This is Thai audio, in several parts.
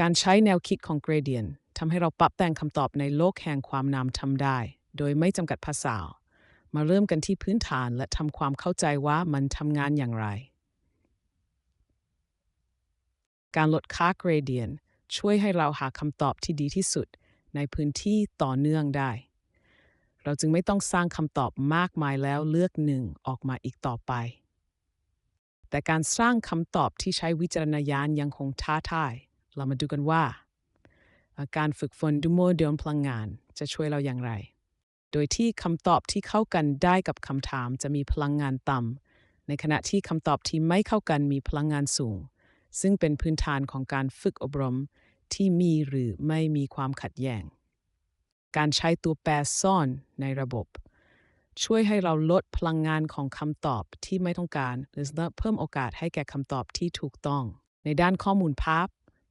การใช้แนวคิดของ gradient ทำให้เราปรับแต่งคำตอบในโลกแห่งความนามทำได้ โดยไม่จำกัดภาษา มาเริ่มกันที่พื้นฐานและทำความเข้าใจว่ามันทำงานอย่างไร การลดค่า gradient ช่วยให้เราหาคำตอบที่ดีที่สุด ในพื้นที่ต่อเนื่องได้ เราจึงไม่ต้องสร้างคำตอบมากมายแล้วเลือกหนึ่งออกมาอีกต่อไป แต่การสร้างคำตอบที่ใช้วิจารณญาณยังคงท้าทาย เรามาดูกันว่า การฝึกฝนดูโมเดลพลังงานจะช่วยเราอย่างไร โดยที่คำตอบที่เข้ากันได้กับคำถามจะมีพลังงานต่ำ ในขณะที่คำตอบที่ไม่เข้ากันมีพลังงานสูง ซึ่งเป็นพื้นฐานของการฝึกอบรมที่มีหรือไม่มีความขัดแย้ง การใช้ตัวแปรซ่อนในระบบ ช่วยให้เราลดพลังงานของคำตอบที่ไม่ต้องการ หรือเพิ่มโอกาสให้แก่คำตอบที่ถูกต้อง ในด้านข้อมูลภาพ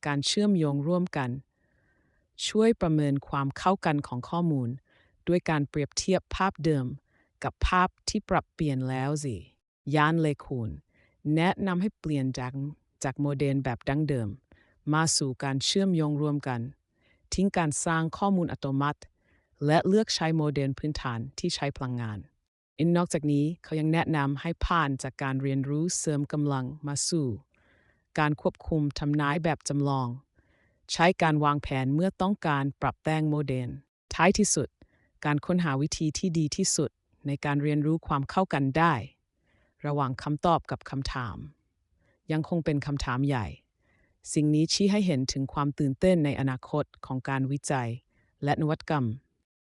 การเชื่อมโยงร่วมกัน ช่วยประเมินความเข้ากันของข้อมูล ด้วยการเปรียบเทียบภาพเดิม กับภาพที่ปรับเปลี่ยนแล้วสิยานเลคูณ แนะนำให้เปลี่ยนจากจากโมเดลแบบดั้งเดิม มาสู่การเชื่อมโยงร่วมกัน ทิ้งการสร้างข้อมูลอัตโนมัติ และเลือกใช้โมเดลพื้นฐานที่ใช้พลังงานอินนอกจากนี้เขายังแนะนำให้ผ่านจากการเรียนรู้เสริมกำลังมาสู่ การควบคุมทำนายแบบจำลอง ใช้การวางแผนเมื่อต้องการปรับแต่งโมเดล ท้ายที่สุด การค้นหาวิธีที่ดีที่สุดในการเรียนรู้ความเข้ากันได้ ระหว่างคำตอบกับคำถาม ยังคงเป็นคำถามใหญ่ สิ่งนี้ชี้ให้เห็นถึงความตื่นเต้นในอนาคตของการวิจัย และนวัตกรรม